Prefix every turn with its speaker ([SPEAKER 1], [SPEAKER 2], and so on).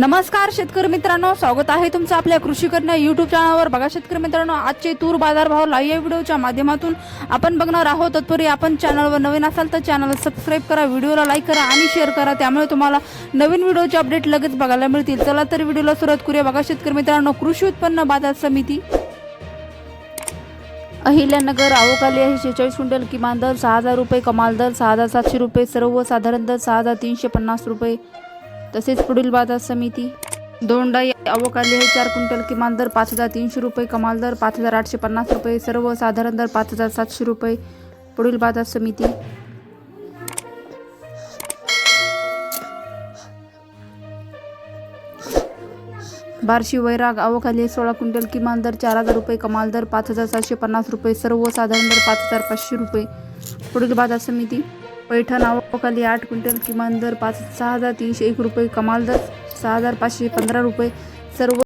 [SPEAKER 1] नमस्कार शेतकरी मित्रांनो. स्वागत आहे तुमचं आपल्या कृषी करणं युट्यूब चॅनलवर बघा शेतकरी मित्रांनो आजचे तूर बाजार भाव लाईव्ह व्हिडिओच्या माध्यमातून आपण बघणार आहोत. तत्पूर्वी आपण चॅनलवर नवीन असाल तर चॅनलला सबस्क्राईब करा व्हिडिओला लाईक करा आणि शेअर करा. त्यामुळे तुम्हाला नवीन व्हिडिओचे अपडेट लगेच बघायला मिळतील. चला तर व्हिडिओला सुरुवात करूया. बघा शेतकरी मित्रांनो कृषी उत्पन्न बाजार समिती अहिल्यानगर आवकाली आहे. शेहेचाळीस क्विंटल किमान दर सहा हजार रुपये कमाल दर सहा हजार सातशे रुपये सर्वसाधारण दर सहा हजार तीनशे पन्नास रुपये तसेच पुढील बाजार समिती दोंडा अवकाली हे चार क्विंटल किमान दर पाच हजार तीनशे रुपये कमाल दर पाच हजार आठशे पन्नास रुपये सर्वसाधारण दर पाच हजार सातशे रुपये. पुढील बाजार समिती. बार्शी वैराग अवखाली आहे सोळा क्विंटल किमान दर चार हजार रुपये कमाल दर पाच हजार सातशे पन्नास रुपये सर्वसाधारण दर पाच हजार पाचशे रुपये. पुढील बाजार समिती. पैठण आठ क्विंटल किमान दर पाच सहा हजार तीनशे एक रुपये कमाल दर सहा हजार पाचशे पंधरा रुपये. सर्व